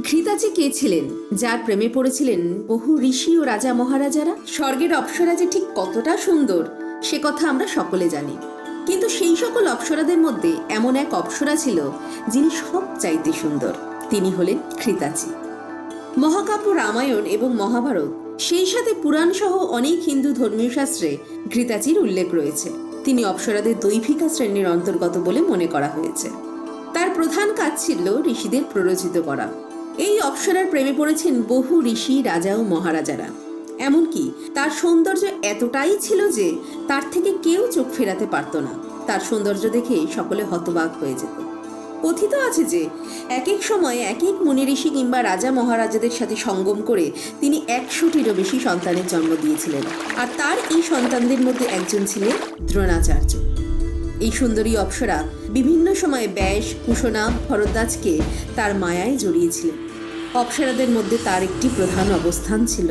ঘৃতাচি কে ছিলেন? যার প্রেমে পড়েছিলেন বহু ঋষি ও রাজা মহারাজারা? স্বর্গের অপ্সরা যে ঠিক কতটা সুন্দর, সে কথা আমরা সকলে জানি। কিন্তু সেই সকল অপ্সরাদের মধ্যে এমন এক অপ্সরা ছিল, যিনি সব চাইতে সুন্দর। তিনি হলেন ঘৃতাচি মহাকাব্য রামায়ণ এবং মহাভারত, সেই সাথে পুরাণ সহ অনেক হিন্দু ধর্মীয় শাস্ত্রে ঘৃতাচির উল্লেখ রয়েছে। তিনি অপ্সরাদের দৈভিকা শ্রেণির অন্তর্গত বলে মনে করা হয়েছে। তার প্রধান কাজ ছিল ঋষিদের প্ররোচিত করা। এই অপ্সরার প্রেমে পড়েছেন বহু ঋষি, রাজা ও মহারাজারা। এমনকি তার সৌন্দর্য এতটাই ছিল যে তার থেকে কেউ চোখ ফেরাতে পারত না। তার সৌন্দর্য দেখে সকলে হতবাক হয়ে যেত। কথিত আছে যে এক এক সময় এক এক মুনি ঋষি কিংবা রাজা মহারাজাদের সাথে সঙ্গম করে তিনি একশোটিরও বেশি সন্তানের জন্ম দিয়েছিলেন। আর তার এই সন্তানদের মধ্যে একজন ছিলেন দ্রোণাচার্য। এই সুন্দরী অপ্সরা বিভিন্ন সময়ে ব্যাস কুশনা ভরদ্বাজকে তার মায়ায় জড়িয়েছিলেন। অপ্সরাদের মধ্যে তার একটি প্রধান অবস্থান ছিল।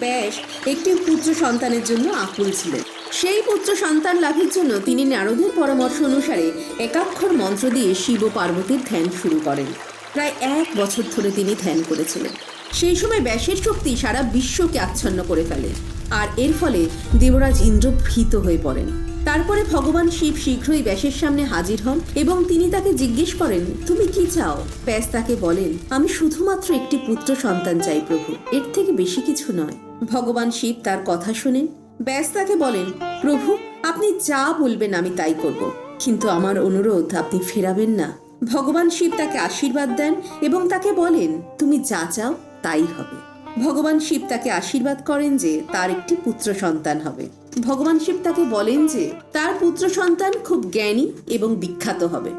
ব্যাস একটি পুত্র সন্তানের জন্য আকুল ছিলেন। সেই পুত্র সন্তান লাভের জন্য তিনি নারদের পরামর্শ অনুসারে একাক্ষর মন্ত্র দিয়ে শিব পার্বতীর ধ্যান শুরু করেন। প্রায় এক বছর ধরে তিনি ধ্যান করেছিলেন। সেই সময় ব্যাসের শক্তি সারা বিশ্বকে আচ্ছন্ন করে ফেলে। আর এর ফলে দেবরাজ ইন্দ্র ভীত হয়ে পড়েন। তারপরে ভগবান শিব শীঘ্রই ব্যাসের সামনে হাজির হন এবং তিনি তাকে জিজ্ঞেস করেন, তুমি কি চাও? ব্যাস তাকে বলেন, আমি শুধুমাত্র একটি পুত্র সন্তান চাই প্রভু, এর থেকে বেশি কিছু নয়। ভগবান শিব তার কথা শোনেন। ব্যাস তাকে বলেন, প্রভু, আপনি যা বলবেন আমি তাই করব, কিন্তু আমার অনুরোধ আপনি ফেরাবেন না। ভগবান শিব তাকে আশীর্বাদ দেন এবং তাকে বলেন, তুমি যা চাও তাই হবে। ভগবান শিব তাকে আশীর্বাদ করেন যে তার একটি পুত্র সন্তান হবে। ভগবান শিব তাকে বলেন যে, তার পুত্র সন্তান খুব জ্ঞানী এবং বিখ্যাত হবে।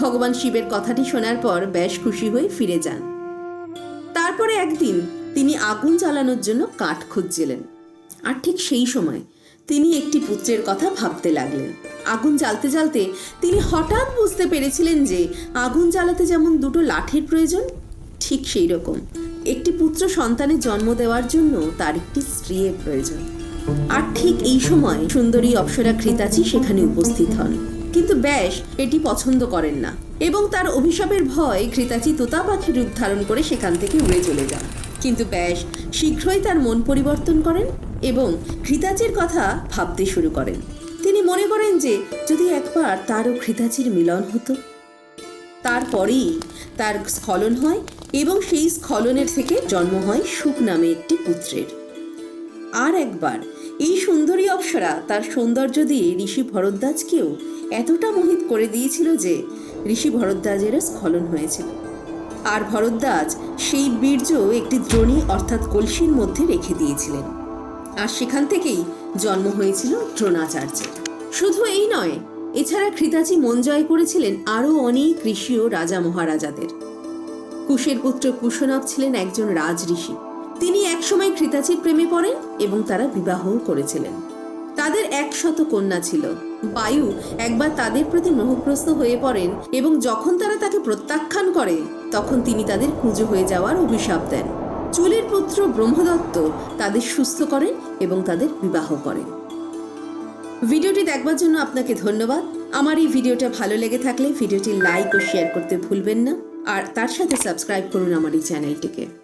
ভগবান শিবের কথাটি শোনার পর ব্যাস খুশি হয়ে ফিরে যান। তারপরে একদিন তিনি আগুন জ্বালানোর জন্য কাঠ খুঁজছিলেন। আর ঠিক সেই সময় তিনি একটি পুত্রের কথা ভাবতে লাগলেন। আগুন জ্বালতে জ্বালতে তিনি হঠাৎ বুঝতে পেরেছিলেন যে, আগুন জ্বালাতে যেমন দুটো লাঠির প্রয়োজন, ঠিক সেই রকম। একটি পুত্র সন্তানের জন্ম দেওয়ার জন্য তার একটি স্ত্রীর প্রয়োজন। আর ঠিক এই সময় সুন্দরী অপ্সরা ঘৃতাচি সেখানে উপস্থিত হন। কিন্তু ব্যাস এটি পছন্দ করেন না। এবং তার অভিশাপের ভয় ঘৃতাচি তোতা পাখির রূপ ধারণ করে সেখান থেকে উড়ে চলে যান। কিন্তু ব্যাস শীঘ্রই তার মন পরিবর্তন করেন এবং ঘৃতাচির কথা ভাবতে শুরু করেন। তিনি মনে করেন যে, যদি একবার তার ও ঘৃতাচির মিলন হতো, তারপরেই তার স্খলন হয় এবং সেই স্খলনের থেকে জন্ম হয় সুখ নামে একটি পুত্রের। আর একবার। এই সুন্দরী অপ্সরা তার সৌন্দর্য দিয়ে ঋষি ভরদ্বাজকেও এতটা মোহিত করে দিয়েছিল যে ঋষি ভরদ্বাজেরও স্খলন হয়েছিল। আর ভরদ্বাজ সেই বীর্য একটি দ্রোণী অর্থাৎ কলসির মধ্যে রেখে দিয়েছিলেন। আর সেখান থেকেই জন্ম হয়েছিল দ্রোণাচার্যের। শুধু এই নয়, এছাড়া কৃতাচি মন জয় করেছিলেন আরও অনেক ঋষি ও রাজা মহারাজাদের। কুশের পুত্র কুশনব ছিলেন একজন রাজ ঋষি তিনি একসময় কৃতাচির প্রেমে পড়েন এবং তারা বিবাহও করেছিলেন। তাদের একশত কন্যা ছিল। বায়ু একবার তাদের প্রতি মোহগ্রস্ত হয়ে পড়েন এবং যখন তারা তাকে প্রত্যাখ্যান করে, তখন তিনি তাদের কুঁজো হয়ে যাওয়ার অভিশাপ দেন। চুলের পুত্র ব্রহ্মদত্ত তাদের সুস্থ করেন এবং তাদের বিবাহ করেন। ভিডিওটি দেখবার জন্য আপনাকে ধন্যবাদ। আমার এই ভিডিওটা ভালো লেগে থাকলে ভিডিওটি লাইক ও শেয়ার করতে ভুলবেন না। আর তার সাথে সাবস্ক্রাইব করুন আমার এই চ্যানেলটিকে।